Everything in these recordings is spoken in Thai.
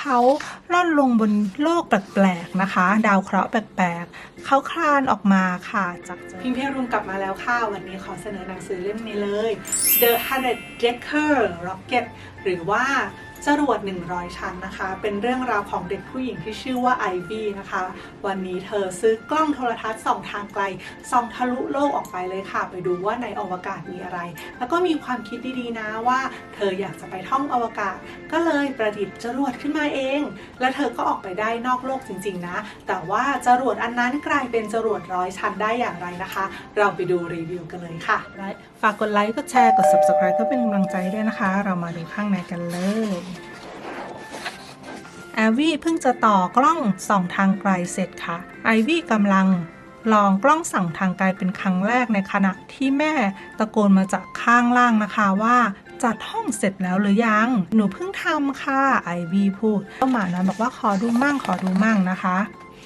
เขาล่อนลงบนโลกแปลกๆนะคะ ดาวเคราะห์แปลกๆ เขาคลานออกมาค่ะจากพิมพ์เพรุมกลับมาแล้วค่ะ วันนี้ขอเสนอหนังสือเล่มนี้เลย The Hundred Decker Rocket หรือว่า จรวด 100 ชั้นนะคะ เป็นเรื่องราวของเด็กผู้หญิงที่ชื่อว่าไอวี่นะคะ วันนี้เธอซื้อกล้องโทรทัศน์ส่องทางไกลส่องทะลุโลกออกไปเลยค่ะ ไปดูว่าในอวกาศมีอะไร แล้วก็มีความคิดดีๆนะว่า เธออยากจะไปท่องอวกาศ ก็เลยประดิษฐ์จรวดขึ้นมาเอง และเธอก็ออกไปได้นอกโลกจริงๆนะ แต่ว่าจรวดอันนั้นกลายเป็นจรวดร้อยชั้นได้อย่างไรนะคะ เราไปดูรีวิวกันเลยค่ะ ฝากกดไลค์ กดแชร์ กด subscribe ก็เป็นกำลังใจด้วยนะคะ เรามาดูข้างในกันเลย แอวี่เพิ่งจะต่อกล้องส่องทางไกลเสร็จค่ะ ไอวี่กำลังลองกล้องส่องทางไกลเป็นครั้งแรกในขณะที่แม่ตะโกนมาจากข้างล่างนะคะว่าจัดห้องเสร็จแล้วหรือยัง หนูเพิ่งทำค่ะไอวี่พูดก็หมานะบอกว่าขอดูมั่งขอดูมั่งนะคะ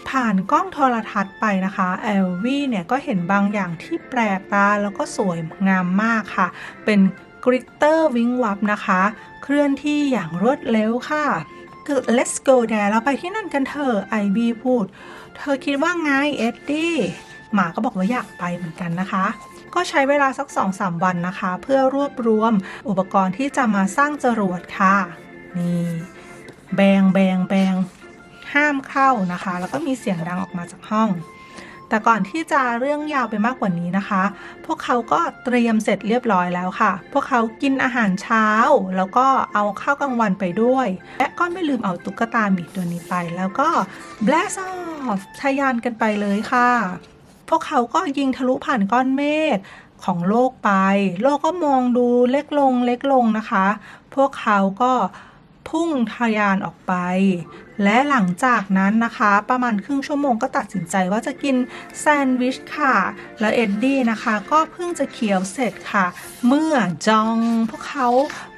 ผ่านกล้องโทรทัศน์ไปนะคะแอลวี่เนี่ยก็เห็นบางอย่างที่แปลกตาแล้วก็สวยงามมากค่ะ เป็นกริตเตอร์วิงวับนะคะ เคลื่อนที่อย่างรวดเร็วค่ะ let's go there เราไปที่นั่นกันเถอะไอบีพูด เธอคิดว่าไงเอ็ดดี้หมาก็บอกว่าอยากไปเหมือนกันนะคะ ก็ใช้เวลาสัก 2-3 วันนะคะ เพื่อรวบรวมอุปกรณ์ที่จะมาสร้างจรวดค่ะ นี่ แบงแบงแบงห้ามเข้านะคะ แล้วก็มีเสียงดังออกมาจากห้อง แต่ก่อนที่จะเรื่องยาวไปมากกว่านี้นะคะ พวกเขาก็เตรียมเสร็จเรียบร้อยแล้วค่ะ พวกเขากินอาหารเช้า แล้วก็เอาข้าวกลางวันไปด้วย และก็ไม่ลืมเอาตุ๊กตาหมีตัวนี้ไป แล้วก็ blast off ทะยานกันไปเลยค่ะ พวกเขาก็ยิงทะลุผ่านก้อนเมฆของโลกไป โลกก็มองดูเล็กลงเล็กลงนะคะ พวกเขาก็ พุ่งทะยานออกไป และหลังจากนั้นนะคะ ประมาณครึ่งชั่วโมงก็ตัดสินใจว่าจะกินแซนด์วิชค่ะ แล้วเอ็ดดี้นะคะ ก็เพิ่งจะเคี้ยวเสร็จค่ะ เมื่อจองพวกเขา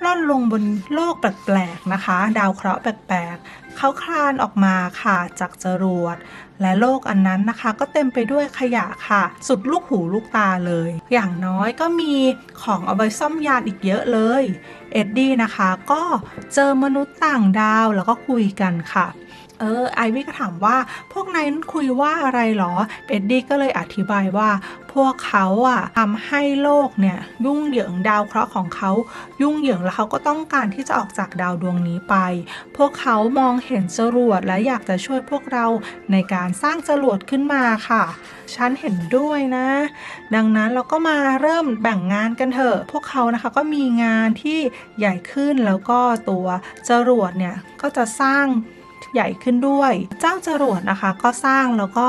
ล่อนลงบนโลกแปลกๆนะคะ ดาวเคราะห์แปลกๆ เขาคลานออกมาค่ะจากจรวด และโลกอันนั้นนะคะ ก็เต็มไปด้วยขยะค่ะ สุดลูกหูลูกตาเลย อย่างน้อยก็มีของเอาไว้ซ่อมยานอีกเยอะเลย เอ็ดดี้นะคะ ก็เจอมนุษย์ต่างดาวแล้วก็คุยกันค่ะ เออไอวี่ก็ถามว่าพวกนายนั้นคุยว่าอะไรหรอเอ็ดดี้ก็เลยอธิบายว่า พวกเขาอะทำให้โลกเนี่ยยุ่งเหยิงดาวเคราะห์ของเขายุ่งเหยิงแล้วเขาก็ต้องการที่จะออกจากดาวดวงนี้ไป พวกเขามองเห็นจรวดและอยากจะช่วยพวกเราในการสร้างจรวดขึ้นมาค่ะ ฉันเห็นด้วยนะ ดังนั้นเราก็มาเริ่มแบ่งงานกันเถอะ พวกเขานะคะก็มีงานที่ใหญ่ขึ้นแล้วก็ตัวจรวดเนี่ยก็จะสร้าง ใหญ่ขึ้นด้วย เจ้าจรวดนะคะก็สร้างแล้วก็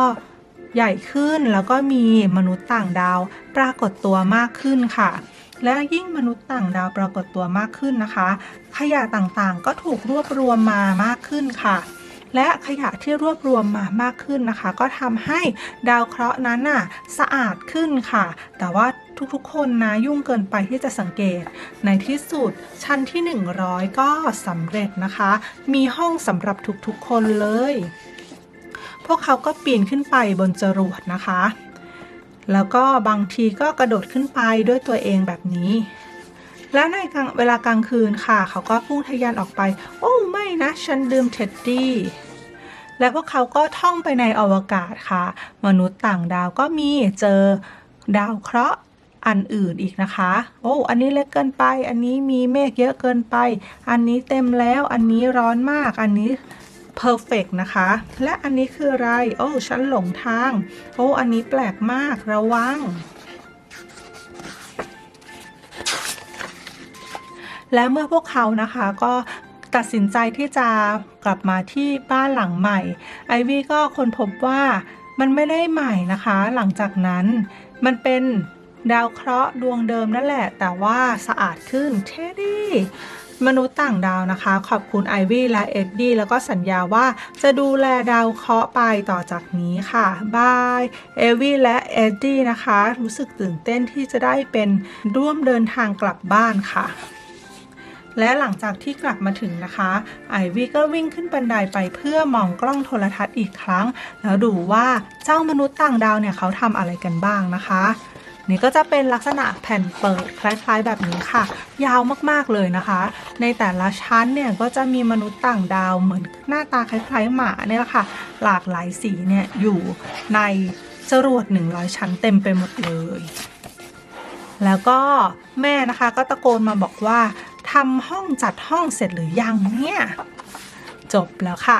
ใหญ่ขึ้นแล้วก็มีมนุษย์ต่างดาวปรากฏตัวมากขึ้นค่ะ และยิ่งมนุษย์ต่างดาวปรากฏตัวมากขึ้นนะคะ ขยะต่างๆก็ถูกรวบรวมมามากขึ้นค่ะ และขยะที่รวบรวมมามากขึ้นนะคะ ก็ทำให้ดาวเคราะห์นั้นน่ะสะอาดขึ้นค่ะ แต่ว่า ทุกๆ คนนะยุ่งเกินไปที่จะสังเกต ในที่สุดชั้นที่ 100 ก็สำเร็จนะคะ มีห้องสำหรับทุกๆ คนเลย พวกเขาก็ปีนขึ้นไปบนจรวดนะคะ แล้วก็บางทีก็กระโดดขึ้นไปด้วยตัวเองแบบนี้ และในเวลากลางคืนค่ะ เขาก็พุ่งทะยานออกไป โอ้ไม่นะฉันดื่มเท็ดดี้และพวกเขาก็ท่องไปในอวกาศค่ะ มนุษย์ต่างดาวก็มีเจอดาวเคราะห์ อันอื่นอีกนะคะ โอ้ อันนี้เล็กเกินไป อันนี้มีเมฆเยอะเกินไป อันนี้เต็มแล้ว อันนี้ร้อนมาก อันนี้ perfect นะคะ และอันนี้คืออะไร โอ้ ฉันหลงทาง โอ้ อันนี้แปลกมาก ระวัง และเมื่อพวกเขานะคะก็ตัดสินใจที่จะกลับมาที่บ้านหลังใหม่ ไอวี่ก็ค้นพบว่ามันไม่ได้ใหม่นะคะ หลังจากนั้นมันเป็น ดาวเคราะห์ดวงเดิมนั่นแหละ แต่ว่าสะอาดขึ้นเทดดี้มนุษย์ต่างดาวนะคะ ขอบคุณไอวี่และเอ็ดดี้แล้วก็สัญญาว่าจะดูแลดาวเคราะห์ไปต่อจากนี้ค่ะบายเอวี่และเอ็ดดี้นะคะ รู้สึกตื่นเต้นที่จะได้เป็นร่วมเดินทางกลับบ้านค่ะ และหลังจากที่กลับมาถึงนะคะไอวี่ก็วิ่งขึ้นบันไดไปเพื่อมองกล้องโทรทัศน์อีกครั้ง แล้วดูว่าเจ้ามนุษย์ต่างดาวเนี่ยเขาทำอะไรกันบ้างนะคะ นี่ก็จะเป็นลักษณะแผ่นเปิดคล้ายๆแบบนี้ค่ะ ยาวมากๆเลยนะคะ ในแต่ละชั้นเนี่ยก็จะมีมนุษย์ต่างดาวเหมือนหน้าตาคล้ายๆหมาเนี่ยแหละค่ะ หลากหลายสีเนี่ยอยู่ในจรวด 100 ชั้นเต็มไปหมดเลย แล้วก็แม่นะคะก็ตะโกนมาบอกว่าทำห้องจัดห้องเสร็จหรือยังเนี่ย จบแล้วค่ะ